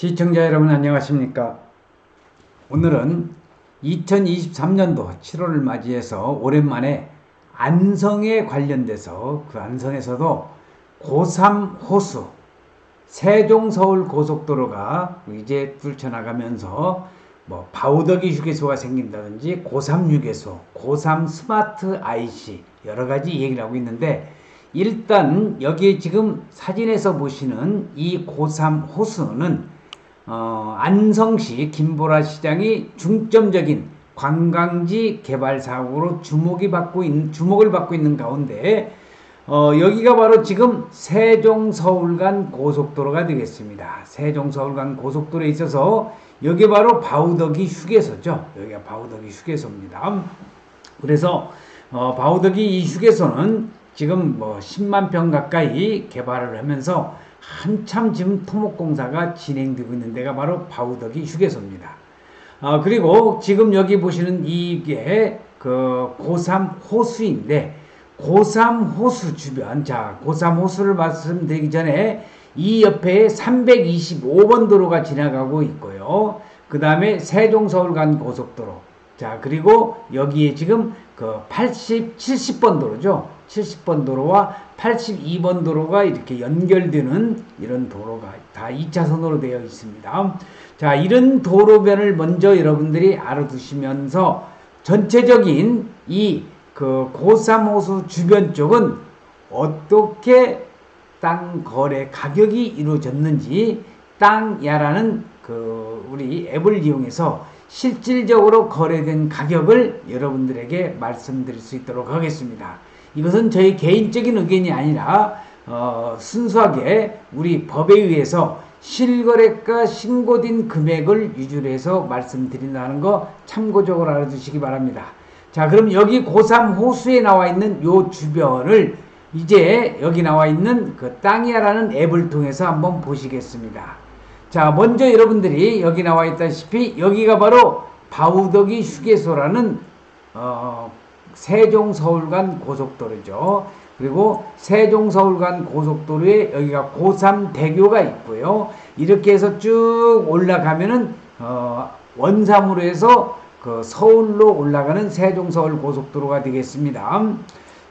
시청자 여러분 안녕하십니까? 오늘은 2023년도 7월을 맞이해서 오랜만에 안성에 관련돼서 그 안성에서도 고3 호수 세종 서울 고속도로가 이제 뚫쳐나가면서 뭐 바우더기 휴게소가 생긴다든지 고3 휴게소, 고3 스마트 IC 여러 가지 얘기를 하고 있는데 일단 여기에 지금 사진에서 보시는 이 고3 호수는 어, 안성시 김보라 시장이 중점적인 관광지 개발 사업으로 주목이 받고 있는 주목을 받고 있는 가운데 어, 여기가 바로 지금 세종 서울 간 고속도로가 되겠습니다. 세종 서울 간 고속도로에 있어서 여기 바로 바우더기 휴게소죠. 여기가 바우더기 휴게소입니다. 그래서 어, 바우더기 이 휴게소는 지금 뭐 10만 평 가까이 개발을 하면서 한참 지금 토목공사가 진행되고 있는 데가 바로 바우더기 휴게소입니다. 아, 그리고 지금 여기 보시는 이게 그 고3 호수인데 고3 호수 주변 자 고3 호수를 말씀드리기 전에 이 옆에 325번 도로가 지나가고 있고요. 그 다음에 세종 서울 간 고속도로 자 그리고 여기에 지금 그 80, 70번 도로죠. 70번 도로와 82번 도로가 이렇게 연결되는 이런 도로가 다 2차선으로 되어 있습니다. 자, 이런 도로변을 먼저 여러분들이 알아두시면서 전체적인 이 그 고삼호수 주변 쪽은 어떻게 땅 거래 가격이 이루어졌는지 땅야라는 그 우리 앱을 이용해서 실질적으로 거래된 가격을 여러분들에게 말씀드릴 수 있도록 하겠습니다. 이것은 저희 개인적인 의견이 아니라 어, 순수하게 우리 법에 의해서 실거래가 신고된 금액을 위주로 해서 말씀드린다는 거 참고적으로 알아두시기 바랍니다. 자, 그럼 여기 고3 호수에 나와 있는 요 주변을 이제 여기 나와 있는 그 땅이야라는 앱을 통해서 한번 보시겠습니다. 자, 먼저 여러분들이 여기 나와 있다시피 여기가 바로 바우더기 휴게소라는 어, 세종 서울 간 고속도로죠. 그리고 세종 서울 간 고속도로에 여기가 고3 대교가 있고요. 이렇게 해서 쭉 올라가면은 어, 원삼으로 해서 그 서울로 올라가는 세종 서울 고속도로가 되겠습니다.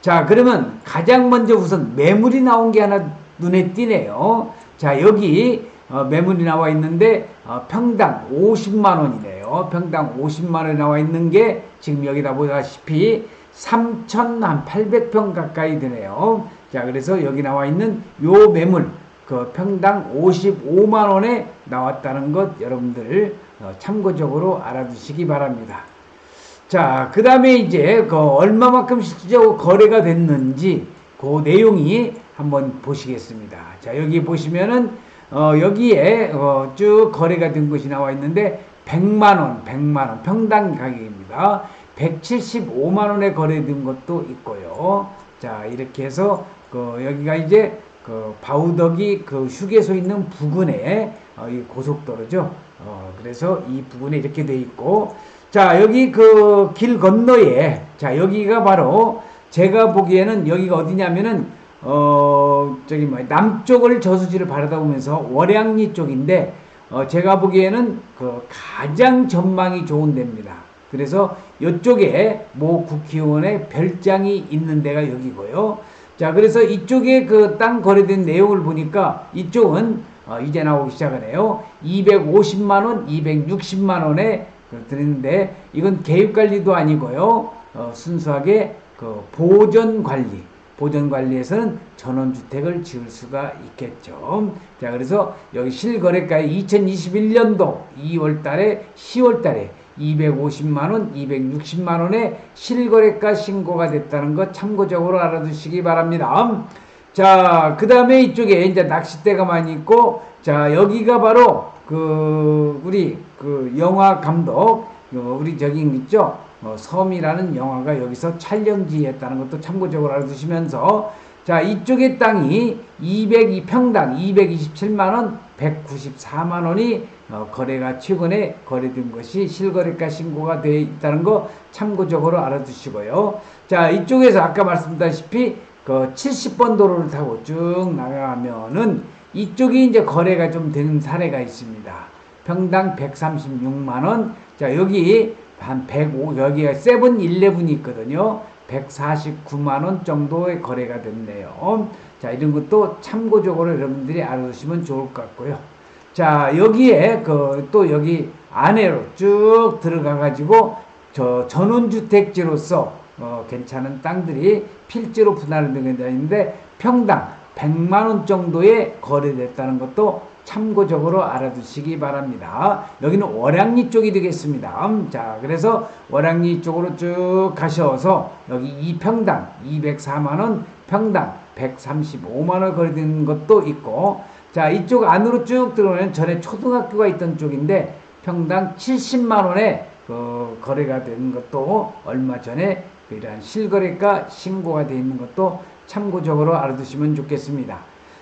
자, 그러면 가장 먼저 우선 매물이 나온 게 하나 눈에 띄네요. 자, 여기 어, 매물이 나와 있는데 어, 평당 50만 원이네요. 평당 50만 원이 나와 있는 게 지금 여기다 보다시피 3,800평 가까이 되네요. 자, 그래서 여기 나와 있는 요 매물 그 평당 55만 원에 나왔다는 것 여러분들 어, 참고적으로 알아두시기 바랍니다. 자, 그 다음에 이제 그 얼마만큼 실질적으로 거래가 됐는지 그 내용이 한번 보시겠습니다. 자, 여기 보시면은 어, 여기에 어, 쭉 거래가 된 것이 나와 있는데 100만 원, 100만 원 평당 가격입니다. 175만 원에 거래된 것도 있고요. 자, 이렇게 해서 그 여기가 이제 그 바우덕이 그 휴게소 있는 부근에 어, 이 고속도로죠. 어, 그래서 이 부분에 이렇게 돼 있고 자, 여기 그 길 건너에 자, 여기가 바로 제가 보기에는 여기가 어디냐면은 어, 저기 뭐 남쪽을 저수지를 바라다 보면서 월양리 쪽인데 어, 제가 보기에는 그 가장 전망이 좋은 데입니다. 그래서 이쪽에 모 국회의원의 별장이 있는 데가 여기고요. 자, 그래서 이쪽에 그 땅 거래된 내용을 보니까 이쪽은 어, 이제 나오기 시작하네요. 250만원, 260만원에 드리는데 이건 개입관리도 아니고요. 어, 순수하게 그 보전관리. 보전관리에서는 전원주택을 지을 수가 있겠죠. 자, 그래서 여기 실거래가에 2021년도 2월 달에 10월 달에 250만원, 260만원의 실거래가 신고가 됐다는 것 참고적으로 알아두시기 바랍니다. 자, 그 다음에 이쪽에 이제 낚싯대가 많이 있고, 자, 여기가 바로 그, 우리 그 영화 감독, 우리 저기 있죠? 어, 섬이라는 영화가 여기서 촬영지였다는 것도 참고적으로 알아두시면서, 자, 이쪽의 땅이 202평당 227만원, 194만원이 어, 거래가 최근에 거래된 것이 실거래가 신고가 되어 있다는 거 참고적으로 알아두시고요. 자, 이쪽에서 아까 말씀드렸다시피 그 70번 도로를 타고 쭉 나가면은 이쪽이 이제 거래가 좀 되는 사례가 있습니다. 평당 136만 원. 자, 여기 한 105, 여기가 세븐일레븐이 있거든요. 149만 원 정도의 거래가 됐네요. 자, 이런 것도 참고적으로 여러분들이 알아두시면 좋을 것 같고요. 자, 여기에 그 또 여기 안에로 쭉 들어가 가지고 저 전원주택지로서 어, 괜찮은 땅들이 필지로 분할이 되어 있는데 평당 100만 원 정도에 거래됐다는 것도 참고적으로 알아두시기 바랍니다. 여기는 월양리 쪽이 되겠습니다. 음, 자, 그래서 월양리 쪽으로 쭉 가셔서 여기 2평당 204만 원, 평당 135만 원 거래된 것도 있고 자, 이쪽 안으로 쭉 들어오면 전에 초등학교가 있던 쪽인데 평당 70만 원에 그 거래가 된 것도 얼마 전에 이러한 실거래가 신고가 되어 있는 것도 참고적으로 알아두시면 좋겠습니다.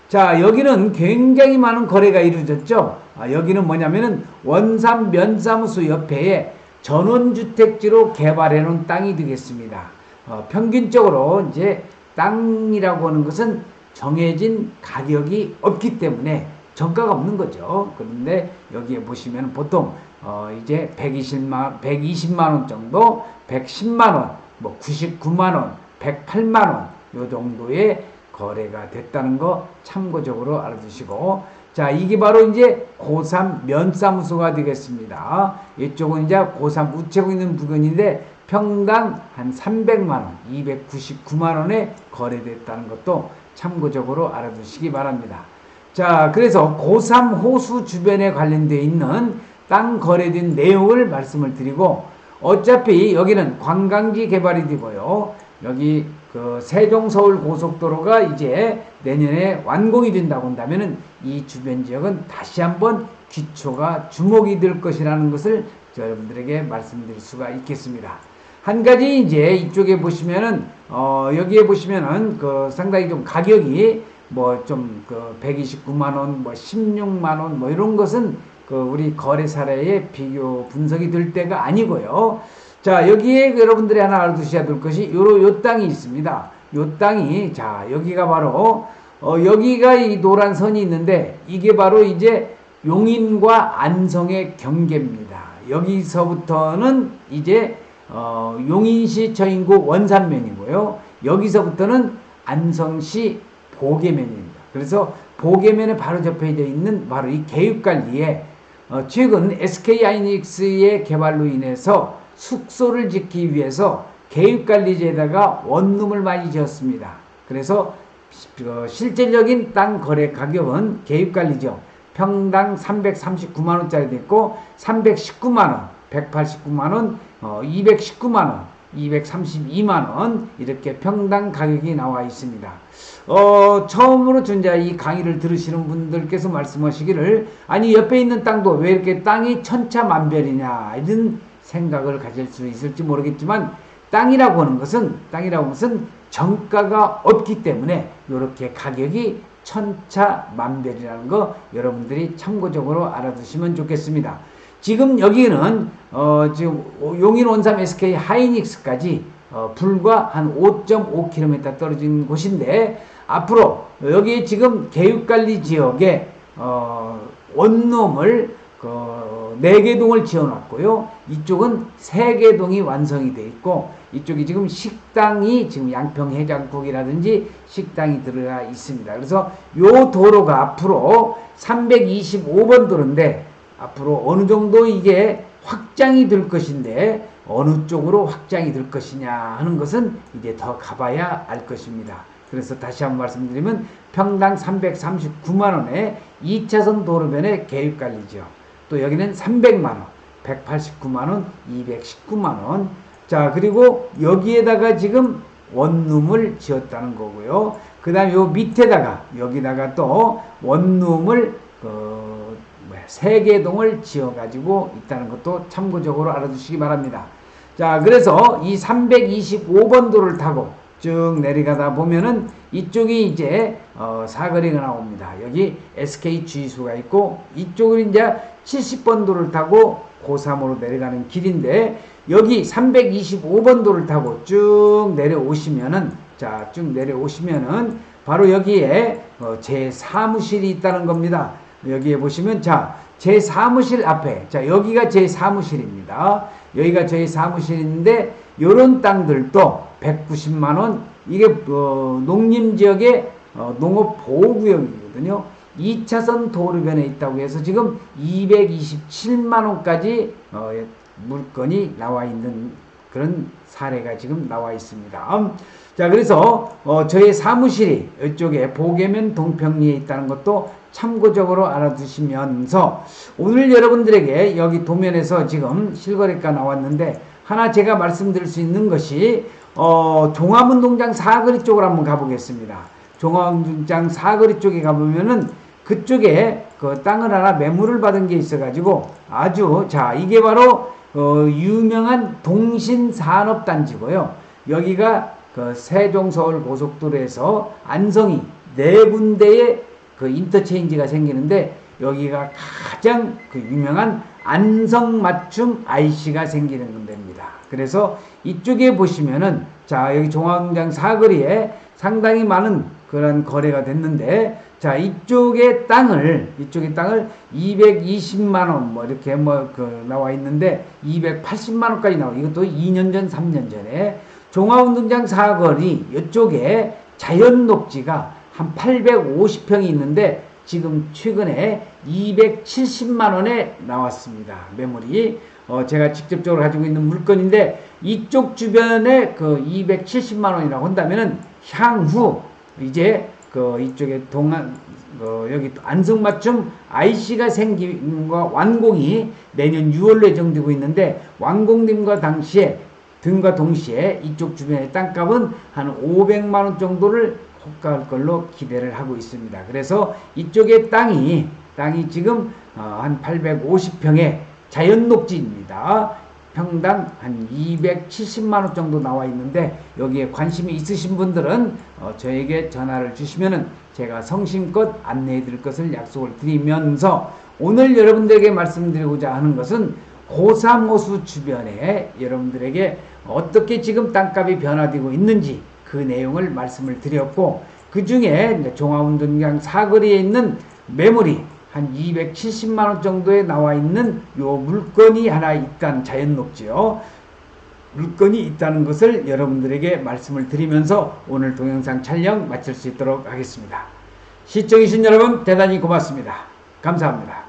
자, 여기는 굉장히 많은 거래가 이루어졌죠. 아, 여기는 뭐냐면은 원산 면사무소 옆에 전원주택지로 개발해 놓은 땅이 되겠습니다. 어, 평균적으로 이제 땅이라고 하는 것은 정해진 가격이 없기 때문에 정가가 없는 거죠. 그런데 여기에 보시면 보통 어 이제 120만 120만 원 정도, 110만 원, 뭐 99만 원, 108만 원요 정도의 거래가 됐다는 거 참고적으로 알아두시고 자 이게 바로 이제 고3 면사무소가 되겠습니다. 이쪽은 이제 고3 우체국 있는 부근인데 평당 한 300만 원, 299만 원에 거래됐다는 것도 참고적으로 알아두시기 바랍니다. 자, 그래서 고3 호수 주변에 관련되어 있는 땅 거래된 내용을 말씀을 드리고 어차피 여기는 관광지 개발이 되고요. 여기 그 세종 서울 고속도로가 이제 내년에 완공이 된다고 한다면은 이 주변 지역은 다시 한번 기초가 주목이 될 것이라는 것을 여러분들에게 말씀드릴 수가 있겠습니다. 한 가지 이제 이쪽에 보시면은 어 여기에 보시면은 그 상당히 좀 가격이 뭐 좀 그 129만 원, 뭐 16만 원, 뭐 이런 것은 그 우리 거래 사례에 비교 분석이 될 때가 아니고요. 자 여기에 여러분들이 하나 알아두셔야 될 것이 요로 요 땅이 있습니다. 요 땅이 자 여기가 바로 어 여기가 이 노란 선이 있는데 이게 바로 이제 용인과 안성의 경계입니다. 여기서부터는 이제 어, 용인시 저인구 원산면이고요. 여기서부터는 안성시 보계면입니다. 그래서 보계면에 바로 접해져 있는 바로 이 개육관리에 어, 최근 SK하이닉스의 개발로 인해서 숙소를 짓기 위해서 개육관리지에다가 원룸을 많이 지었습니다. 그래서 어, 실질적인 땅 거래 가격은 개육관리죠. 평당 339만원짜리 됐고 319만원 189만원, 어, 219만원, 232만원, 이렇게 평당 가격이 나와 있습니다. 어, 처음으로 존자 이 강의를 들으시는 분들께서 말씀하시기를, 아니, 옆에 있는 땅도 왜 이렇게 땅이 천차만별이냐, 이런 생각을 가질 수 있을지 모르겠지만, 땅이라고 하는 것은, 땅이라고 하는 것은 정가가 없기 때문에, 이렇게 가격이 천차만별이라는 거 여러분들이 참고적으로 알아두시면 좋겠습니다. 지금 여기는 어 지금 용인 원삼 SK 하이닉스까지 어 불과 한 5.5km 떨어진 곳인데 앞으로 여기 지금 개육관리 지역에 어 원룸을 그 4개 동을 지어놨고요. 이쪽은 3개 동이 완성이 돼 있고 이쪽이 지금 식당이 지금 양평 해장국이라든지 식당이 들어가 있습니다. 그래서 요 도로가 앞으로 325번 도로인데 앞으로 어느 정도 이게 확장이 될 것인데 어느 쪽으로 확장이 될 것이냐 하는 것은 이제 더 가봐야 알 것입니다. 그래서 다시 한번 말씀드리면 평당 339만 원에 2차선 도로변의 계획관리죠. 또 여기는 300만 원, 189만 원, 219만 원. 자, 그리고 여기에다가 지금 원룸을 지었다는 거고요. 그 다음에 요 밑에다가 여기다가 또 원룸을 그 세계동을 지어가지고 있다는 것도 참고적으로 알아두시기 바랍니다. 자, 그래서 이 325번 도를 타고 쭉 내려가다 보면은 이쪽이 이제 어, 사거리가 나옵니다. 여기 SK 주유소가 있고 이쪽은 이제 70번 도를 타고 고3으로 내려가는 길인데 여기 325번 도를 타고 쭉 내려오시면은 자, 쭉 내려오시면은 바로 여기에 어, 제 사무실이 있다는 겁니다. 여기에 보시면 자, 제 사무실 앞에 자, 여기가 제 사무실입니다. 여기가 저희 사무실인데 요런 땅들도 190만 원 이게 어, 농림 지역의 어, 농업 보호 구역이거든요. 2차선 도로변에 있다고 해서 지금 227만 원까지 어, 물건이 나와 있는 그런 사례가 지금 나와 있습니다. 음, 자, 그래서 어, 저희 사무실이 이쪽에 보계면 동평리에 있다는 것도 참고적으로 알아두시면서 오늘 여러분들에게 여기 도면에서 지금 실거래가 나왔는데 하나 제가 말씀드릴 수 있는 것이 어, 종합운동장 사거리 쪽으로 한번 가보겠습니다. 종합운동장 사거리 쪽에 가보면은 그쪽에 그 땅을 하나 매물을 받은 게 있어가지고 아주 자 이게 바로 어, 유명한 동신산업단지고요. 여기가 그 세종서울 고속도로에서 안성이 네 군데의 그 인터체인지가 생기는데 여기가 가장 그 유명한 안성 맞춤 IC가 생기는 데입니다. 그래서 이쪽에 보시면은 자 여기 종합운장 사거리에 상당히 많은 그런 거래가 됐는데 자 이쪽의 땅을 이쪽의 땅을 220만 원 뭐 이렇게 뭐 그 나와 있는데 280만 원까지 나와 이것도 2년 전 3년 전에 종합운동장 사거리 이쪽에 자연 녹지가 한 850평이 있는데 지금 최근에 270만 원에 나왔습니다. 매물이 어 제가 직접적으로 가지고 있는 물건인데 이쪽 주변에 그 270만 원이라고 한다면은 향후 이제 그 이쪽에 동안 어 여기 또 안성맞춤 IC가 생김과 완공이 내년 6월로 예정되고 있는데 완공됨과 당시에 등과 동시에 이쪽 주변의 땅값은 한 500만 원 정도를 호가할 걸로 기대를 하고 있습니다. 그래서 이쪽의 땅이 땅이 지금 어, 한 850평의 자연 녹지입니다. 평당 한 270만 원 정도 나와 있는데 여기에 관심이 있으신 분들은 어, 저에게 전화를 주시면은 제가 성심껏 안내해 드릴 것을 약속을 드리면서 오늘 여러분들에게 말씀드리고자 하는 것은 고사모수 주변에 여러분들에게 어떻게 지금 땅값이 변화되고 있는지 그 내용을 말씀을 드렸고 그 중에 종합운동장 사거리에 있는 매물이 한 270만 원 정도에 나와 있는 요 물건이 하나 있다는 자연 녹지요. 물건이 있다는 것을 여러분들에게 말씀을 드리면서 오늘 동영상 촬영 마칠 수 있도록 하겠습니다. 시청해주신 여러분 대단히 고맙습니다. 감사합니다.